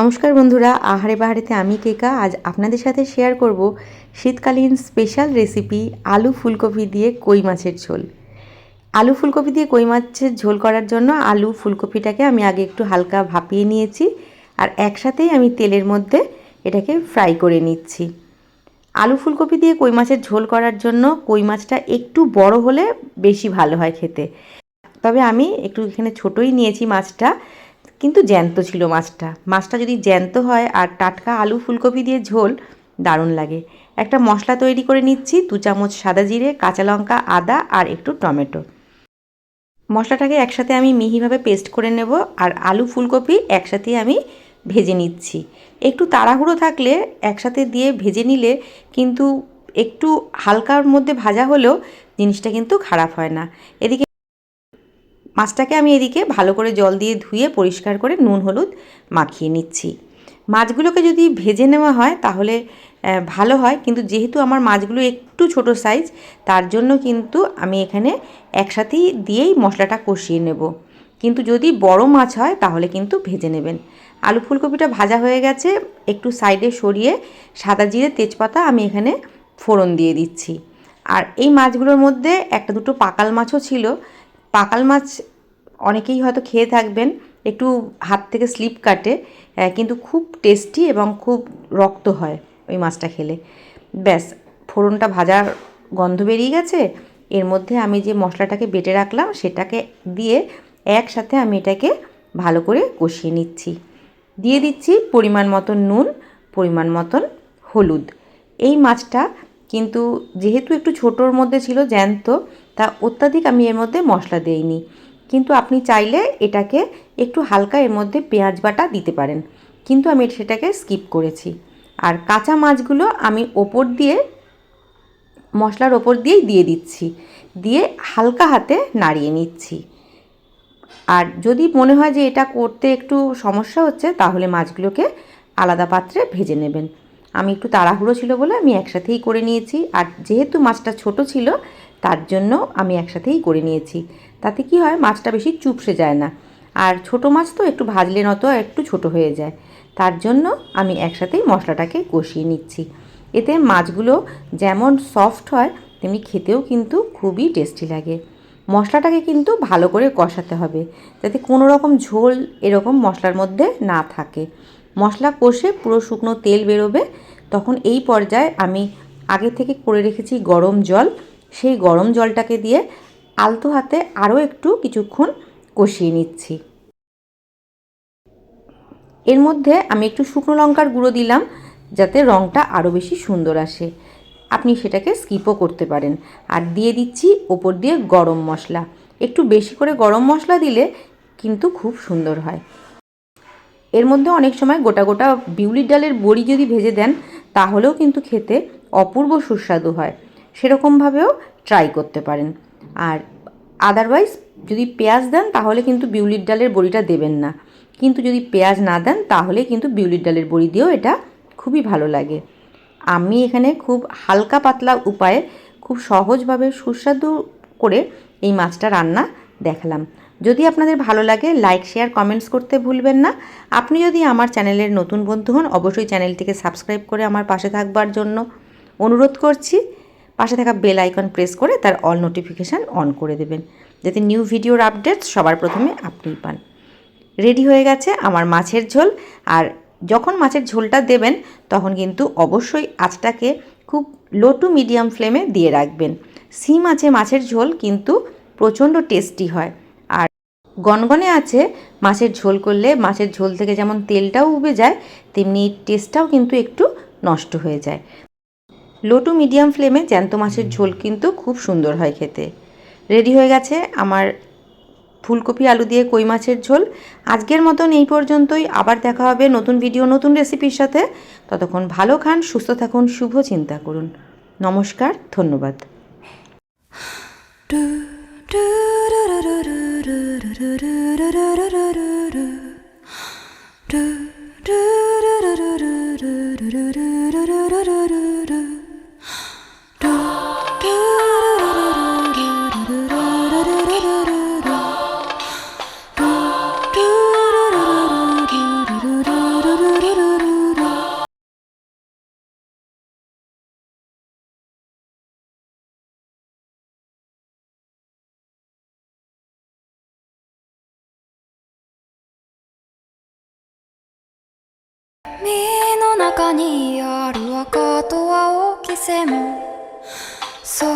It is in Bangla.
নমস্কার বন্ধুরা, আহারে বাহারেতে আমি কেকা। আজ আপনাদের সাথে শেয়ার করব শীতকালীন স্পেশাল রেসিপি আলু ফুলকপি দিয়ে কই মাছের ঝোল। আলু ফুলকপি দিয়ে কই মাছের ঝোল করার জন্য আলু ফুলকপিটাকে আমি আগে একটু হালকা ভাপিয়ে নিয়েছি আর একসাথেই আমি তেলের মধ্যে এটাকে ফ্রাই করে নিচ্ছি। আলু ফুলকপি দিয়ে কই মাছের ঝোল করার জন্য কই মাছটা একটু বড় হলে বেশি ভালো হয় খেতে। তবে আমি একটু এখানে ছোটোই নিয়েছি মাছটা। কিন্তু জ্যান্ত ছিল মাছটা। মাছটা যদি জ্যান্ত হয় আর টাটকা আলু ফুলকপি দিয়ে ঝোল, দারুণ লাগে। একটা মশলা তৈরি করে নিচ্ছি, দু চামচ সাদা জিরে, কাঁচা লঙ্কা, আদা আর একটু টমেটো। মশলাটাকে একসাথে আমি মিহিভাবে পেস্ট করে নেব আর আলু ফুলকপি একসাথে আমি ভেজে নিচ্ছি। একটু তাড়াহুড়ো থাকলে একসাথে দিয়ে ভেজে নিলে কিন্তু একটু হালকার মধ্যে ভাজা হলেও জিনিসটা কিন্তু খারাপ হয় না। এদিকে মাছটাকে আমি এদিকে ভালো করে জল দিয়ে ধুয়ে পরিষ্কার করে নুন, হলুদ মাখিয়ে নিচ্ছি। মাছগুলোকে যদি ভেজে নেওয়া হয় তাহলে ভালো হয়। কিন্তু যেহেতু আমার মাছগুলো একটু ছোট সাইজ, তার জন্য কিন্তু আমি এখানে একসাথেই দিয়েই মশলাটা কষিয়ে নেব। কিন্তু যদি বড় মাছ হয় তাহলে কিন্তু ভেজে নেবেন। আলু ফুলকপিটা ভাজা হয়ে গেছে, একটু সাইডে সরিয়ে সাদা জিরে, তেজপাতা আমি এখানে ফোড়ন দিয়ে দিচ্ছি। আর এই মাছগুলোর মধ্যে একটা দুটো পাকাল মাছও ছিল। পাকাল মাছ অনেকেই হয়তো খেয়ে থাকবেন, একটু হাত থেকে স্লিপ কাটে কিন্তু খুব টেস্টি এবং খুব রক্ত হয় ওই মাছটা খেলে। ব্যাস, ফোড়নটা ভাজার গন্ধ বেরিয়ে গেছে। এর মধ্যে আমি যে মশলাটাকে বেটে রাখলাম, সেটাকে দিয়ে একসাথে আমি এটাকে ভালো করে কষিয়ে নিচ্ছি। দিয়ে দিচ্ছি পরিমাণ মতন নুন, পরিমাণ মতন হলুদ। এই মাছটা কিন্তু যেহেতু একটু ছোটোর মধ্যে ছিল জ্যান্ত, তা অত্যাধিক আমি এর মধ্যে মশলা দেইনি। কিন্তু আপনি চাইলে এটাকে একটু হালকা এর মধ্যে পেঁয়াজ বাটা দিতে পারেন। কিন্তু আমি সেটাকে স্কিপ করেছি। আর কাঁচা মাছগুলো আমি ওপর দিয়ে, মশলার ওপর দিয়েই দিয়ে দিচ্ছি। দিয়ে হালকা হাতে নাড়িয়ে নিচ্ছি। আর যদি মনে হয় যে এটা করতে একটু সমস্যা হচ্ছে, তাহলে মাছগুলোকে আলাদা পাত্রে ভেজে নেবেন। আমি একটু তাড়াহুড়ো ছিল বলে আমি একসাথেই করে নিয়েছি। আর যেহেতু মাছটা ছোট ছিল তার জন্য আমি একসাথেই করে নিয়েছি। তাতে কি হয়, মাছটা বেশি চুপসে যায় না। আর ছোট মাছ তো একটু ভাজলে নত একটু ছোট হয়ে যায়। তার জন্য আমি একসাথেই মশলাটাকে কষিয়ে নিচ্ছি। এতে মাছগুলো যেমন সফট হয়, তেমনি খেতেও কিন্তু খুবই টেস্টি লাগে। মশলাটাকে কিন্তু ভালো করে কষাতে হবে, যাতে কোনো রকম ঝোল এরকম মশলার মধ্যে না থাকে। মশলা কষে পুরো শুকনো তেল বেরোবে, তখন এই পর্যায়ে আমি আগে থেকে করে রেখেছি গরম জল। সেই গরম জলটাকে দিয়ে আলতো হাতে আরও একটু কিছুক্ষণ কষিয়ে নিচ্ছি। এর মধ্যে আমি একটু শুকনো লঙ্কার গুঁড়ো দিলাম, যাতে রঙটা আরও বেশি সুন্দর আসে। আপনি সেটাকে স্কিপও করতে পারেন। আর দিয়ে দিচ্ছি ওপর দিয়ে গরম মশলা। একটু বেশি করে গরম মশলা দিলে কিন্তু খুব সুন্দর হয়। এর মধ্যে অনেক সময় গোটা গোটা বিউলির ডালের বড়ি যদি ভেজে দেন, তাহলেও কিন্তু খেতে অপূর্ব সুস্বাদু হয়। সেরকমভাবেও ট্রাই করতে পারেন। আর আদারওয়াইজ যদি পেঁয়াজ দেন তাহলে কিন্তু বিউলির ডালের বড়িটা দেবেন না। কিন্তু যদি পেঁয়াজ না দেন তাহলে কিন্তু বিউলির ডালের বড়ি দিয়েও এটা খুবই ভালো লাগে। আমি এখানে খুব হালকা পাতলা উপায়ে খুব সহজভাবে সুস্বাদু করে এই মাছটা রান্না দেখালাম। যদি আপনাদের ভালো লাগে লাইক শেয়ার কমেন্টস করতে ভুলবেন না। আপনি যদি আমার চ্যানেলের নতুন বন্ধু হন, অবশ্যই চ্যানেলটিকে সাবস্ক্রাইব করে আমার পাশে থাকবার জন্য অনুরোধ করছি। পাশে থাকা বেল আইকন প্রেস করে তার অল নোটিফিকেশান অন করে দেবেন, যাতে নিউ ভিডিওর আপডেটস সবার প্রথমে আপনিই পান। রেডি হয়ে গেছে আমার মাছের ঝোল, আর যখন মাছের ঝোলটা দেবেন, তখন কিন্তু অবশ্যই আঁচটাকে খুব লো টু মিডিয়াম ফ্লেমে দিয়ে রাখবেন। সিম আছে মাছের ঝোল, কিন্তু প্রচণ্ড টেস্টি হয়। আর গনগনে আছে মাছের ঝোল করলে, মাছের ঝোল থেকে যেমন তেলটাও উবে যায়, তেমনি টেস্টটাও কিন্তু একটু নষ্ট হয়ে যায়। লো টু মিডিয়াম ফ্লেমে জ্যান্ত মাছের ঝোল কিন্তু খুব সুন্দর হয় খেতে রেডি হয়ে গেছে আমার ফুলকপি আলু দিয়ে কই মাছের ঝোল আজকের মতন এই পর্যন্তই আবার দেখা হবে নতুন ভিডিও নতুন রেসিপির সাথে ততক্ষণ ভালো খান সুস্থ থাকুন শুভ চিন্তা করুন নমস্কার ধন্যবাদ do do do do do do do 身の中にある赤とは大き線